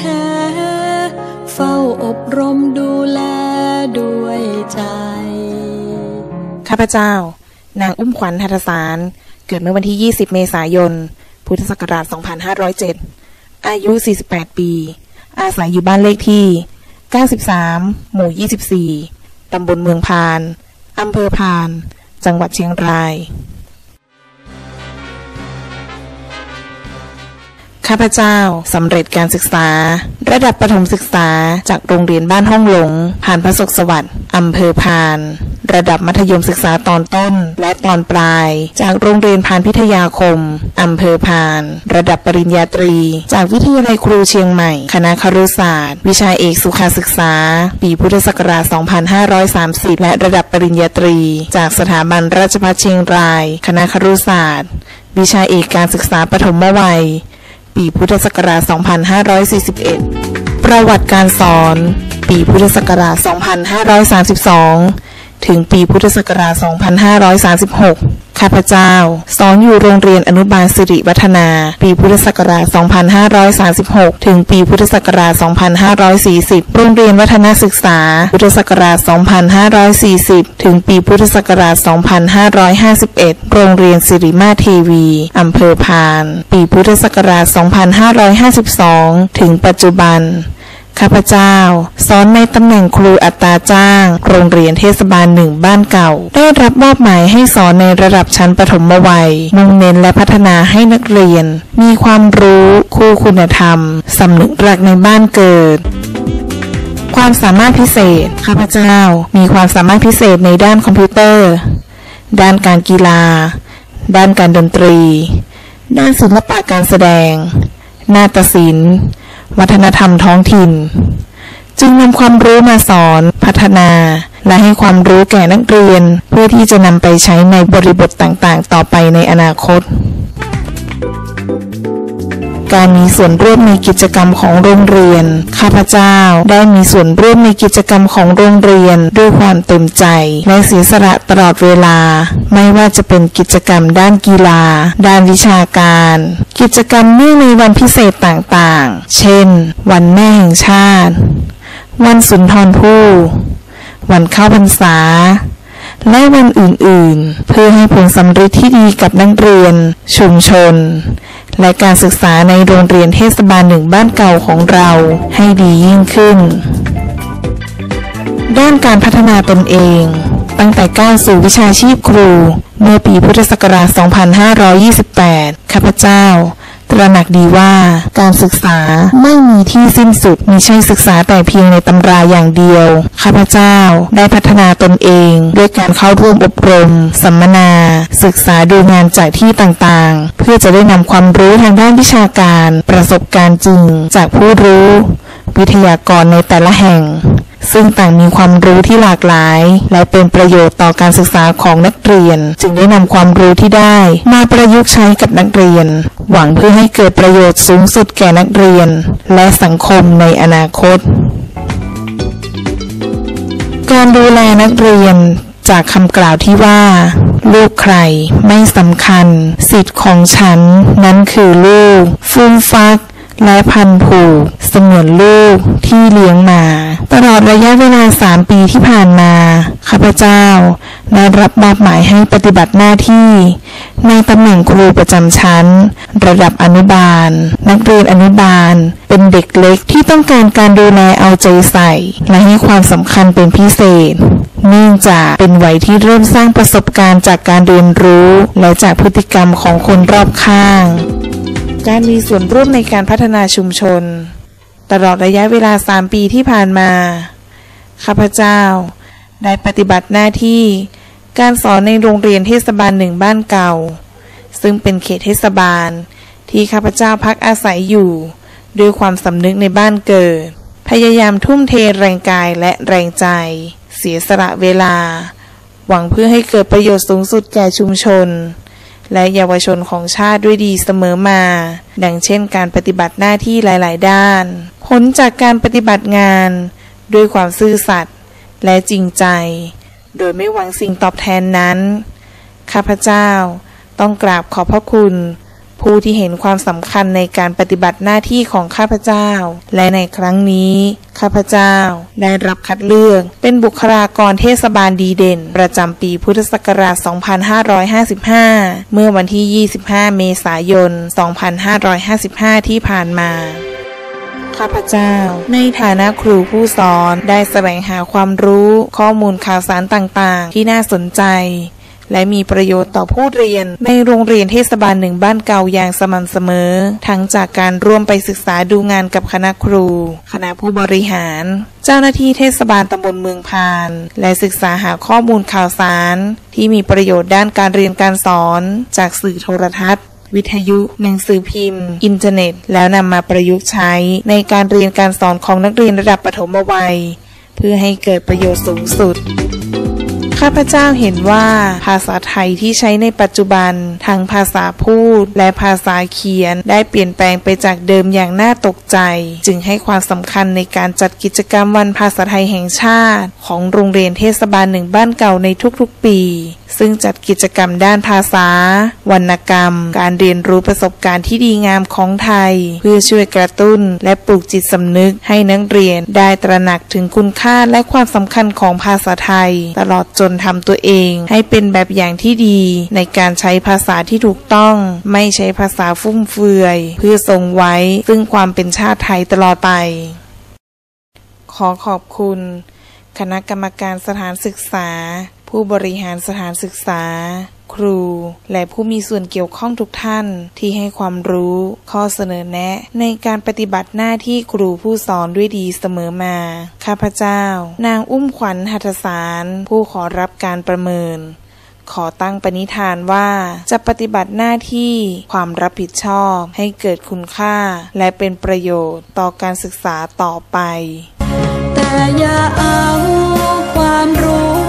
แท้ๆ เฝ้าอบรมดูแลด้วยใจ ข้าพเจ้า นางอุ้มขวัญหัตสาร เกิดเมื่อวันที่ 20 เมษายน พุทธศักราช 2507 อายุ 48 ปี อาศัยอยู่บ้านเลขที่ 93 หมู่ 24 ตำบลเมืองพาน อำเภอพาน จังหวัดเชียงราย ข้าพเจ้าสำเร็จการศึกษา ระดับประถมศึกษาจากโรงเรียนบ้านห้องหลง ผ่านพระศกสวัสดิ์อำเภอพาน ระดับมัธยมศึกษาตอนต้น และตอนปลาย จากโรงเรียนพานพิทยาคมอำเภอพาน ระดับปริญญาตรี จากวิทยาลัยครูเชียงใหม่ คณะครุศาสตร์ วิชาเอกสุขาศึกษา ปีพุทธศักราช 2530 และระดับปริญญาตรี จากสถาบันราชภัฏเชียงราย คณะครุศาสตร์วิชาเอกการศึกษาปฐมวัย ปีพุทธศักราช 2541 ประวัติการสอน ปีพุทธศักราช 2532 ถึงปีพุทธศักราช 2536 ข้าพเจ้า สอนอยู่โรงเรียนอนุบาลสิริวัฒนา ปีพุทธศักราช 2536 ถึงปีพุทธศักราช 2540 โรงเรียนวัฒนศึกษา พุทธศักราช 2540 ถึงปีพุทธศักราช 2551 โรงเรียนสิริมาเทวีอำเภอพาน ปีพุทธศักราช 2552 ถึงปัจจุบัน ข้าพเจ้าสอนในตำแหน่งครูอัตราจ้าง โรงเรียนเทศบาลหนึ่งบ้านเก่า ได้รับมอบหมายให้สอนในระดับชั้นประถมวัย มุ่งเน้นและพัฒนาให้นักเรียน มีความรู้คู่คุณธรรมสำนึกรักในบ้านเกิดความสามารถพิเศษ ข้าพเจ้า มีความสามารถพิเศษในด้านคอมพิวเตอร์ ด้านการกีฬา ด้านการดนตรี ด้านศิลปะการแสดง นาฏศิลป์ วัฒนธรรมท้องถิ่น จึงนำความรู้มาสอนพัฒนา และให้ความรู้แก่นักเรียน เพื่อที่จะนำไปใช้ในบริบทต่างๆ ต่อไปในอนาคต การมีส่วนร่วมในกิจกรรมของโรงเรียน ข้าพเจ้าได้มีส่วนร่วมในกิจกรรมของโรงเรียนด้วยความเต็มใจ และเสียสละตลอดเวลา ไม่ว่าจะเป็นกิจกรรมด้านกีฬา ด้านวิชาการ กิจกรรมเนื่องในวันพิเศษต่างๆ เช่น วันแม่แห่งชาติ วันสุนทรภู่วันเข้าพรรษาและวันอื่นๆ เพื่อให้ผลสำเร็จที่ดีกับนักเรียน ชุมชน และการศึกษาในโรงเรียนเทศบาลหนึ่งบ้านเก่าของเราให้ดียิ่งขึ้น ด้านการพัฒนาตนเอง ตั้งแต่ก้าวสู่วิชาชีพครู เมื่อปีพุทธศักราช 2528 ข้าพเจ้า ตระหนักดีว่าการศึกษาไม่มีที่สิ้นสุดมิใช่ศึกษาแต่เพียงในตำราอย่างเดียว ข้าพเจ้าได้พัฒนาตนเองด้วยการเข้าร่วมอบรม สัมมนา ศึกษาดูงานจากที่ต่างๆ เพื่อจะได้นำความรู้ทางด้านวิชาการ ประสบการณ์จริงจากผู้รู้ วิทยากรในแต่ละแห่ง ซึ่งต่างมีความรู้ที่หลากหลาย และเป็นประโยชน์ต่อการศึกษาของนักเรียน จึงได้นำความรู้ที่ได้ มาประยุกต์ใช้กับนักเรียน หวังเพื่อให้เกิดประโยชน์สูงสุดแก่นักเรียน และสังคมในอนาคต การดูแลนักเรียนจากคำกล่าวที่ว่า ลูกใครไม่สำคัญ สิทธิ์ของฉัน นั้นคือลูก ฟูมฟัก และพันผูกสมือนลูกที่เลี้ยงมา ตลอดระยะเวลาสามปีที่ผ่านมาข้าพเจ้าได้รับมอบหมายให้ปฏิบัติหน้าที่ ในตำแหน่งครูประจำชั้น ระดับอนุบาล นักเรียนอนุบาล เป็นเด็กเล็กที่ต้องการการดูแลเอาใจใส่ และให้ความสำคัญเป็นพิเศษเนื่องจากเป็นวัยที่เริ่มสร้างประสบการณ์จากการเรียนรู้ และจากพฤติกรรมของคนรอบข้าง การมีส่วนร่วมในการพัฒนาชุมชน ตลอดระยะเวลา 3 ปีที่ผ่านมา ข้าพเจ้า ได้ปฏิบัติหน้าที่ การสอนในโรงเรียนเทศบาลหนึ่งบ้านเก่า ซึ่งเป็นเขตเทศบาล ที่ข้าพเจ้าพักอาศัยอยู่ด้วยความสำนึกในบ้านเกิด พยายามทุ่มเทแรงกายและแรงใจ เสียสละเวลา หวังเพื่อให้เกิดประโยชน์สูงสุดแก่ชุมชน และเยาวชนของชาติด้วยดีเสมอมา ดังเช่นการปฏิบัติหน้าที่หลาย ๆ ด้าน ผลจากการปฏิบัติงาน ด้วยความซื่อสัตย์และจริงใจ โดยไม่หวังสิ่งตอบแทนนั้น ข้าพเจ้าต้องกราบขอบพระคุณ ผู้ที่เห็นความสำคัญในการปฏิบัติหน้าที่ของข้าพเจ้า และในครั้งนี้ข้าพเจ้าได้รับคัดเลือก เป็นบุคลากรเทศบาลดีเด่น ประจำปีพุทธศักราช 2555 เมื่อวันที่ 25 เมษายน 2555 ที่ผ่านมาข้าพเจ้า ในฐานะครูผู้สอนได้แสวงหาความรู้ข้อมูลข่าวสารต่างๆ ที่น่าสนใจ และมีประโยชน์ต่อผู้เรียน ในโรงเรียนเทศบาลหนึ่งบ้านเก่าอย่างสม่ำเสมอ ทั้งจากการร่วมไปศึกษาดูงานกับคณะครู คณะผู้บริหาร เจ้าหน้าที่เทศบาลตำบลเมืองพาน และศึกษาหาข้อมูลข่าวสาร ที่มีประโยชน์ด้านการเรียนการสอน จากสื่อโทรทัศน์วิทยุ หนังสือพิมพ์ อินเทอร์เน็ต แล้วนำมาประยุกต์ใช้ ในการเรียนการสอนของนักเรียนระดับปฐมวัย เพื่อให้เกิดประโยชน์สูงสุด ข้าพเจ้าเห็นว่าภาษาไทยที่ใช้ในปัจจุบันทั้งภาษาพูดและภาษาเขียนได้เปลี่ยนแปลงไปจากเดิมอย่างน่าตกใจ จึงให้ความสำคัญในการจัดกิจกรรมวันภาษาไทยแห่งชาติ ของโรงเรียนเทศบาลหนึ่งบ้านเก่าในทุกๆปี ซึ่งจัดกิจกรรมด้านภาษา วรรณกรรม การเรียนรู้ประสบการณ์ที่ดีงามของไทย เพื่อช่วยกระตุ้นและปลูกจิตสำนึกให้นักเรียนได้ตระหนักถึงคุณค่าและความสำคัญของภาษาไทย ตลอดจนทำตัวเองให้เป็นแบบอย่างที่ดี ในการใช้ภาษาที่ถูกต้อง ไม่ใช้ภาษาฟุ่มเฟือย เพื่อทรงไว้ซึ่งความเป็นชาติไทยตลอดไป ขอขอบคุณ คณะกรรมการสถานศึกษา ผู้บริหารสถานศึกษา ครู และผู้มีส่วนเกี่ยวข้องทุกท่านที่ให้ความรู้ ข้อเสนอแนะ ในการปฏิบัติหน้าที่ครูผู้สอนด้วยดีเสมอมา ข้าพเจ้า นางอุ้มขวัญหัตถสาร ผู้ขอรับการประเมินขอตั้งปณิธานว่าจะปฏิบัติหน้าที่ความรับผิดชอบให้เกิดคุณค่า และเป็นประโยชน์ต่อการศึกษาต่อไป แต่อย่าเอาความรู้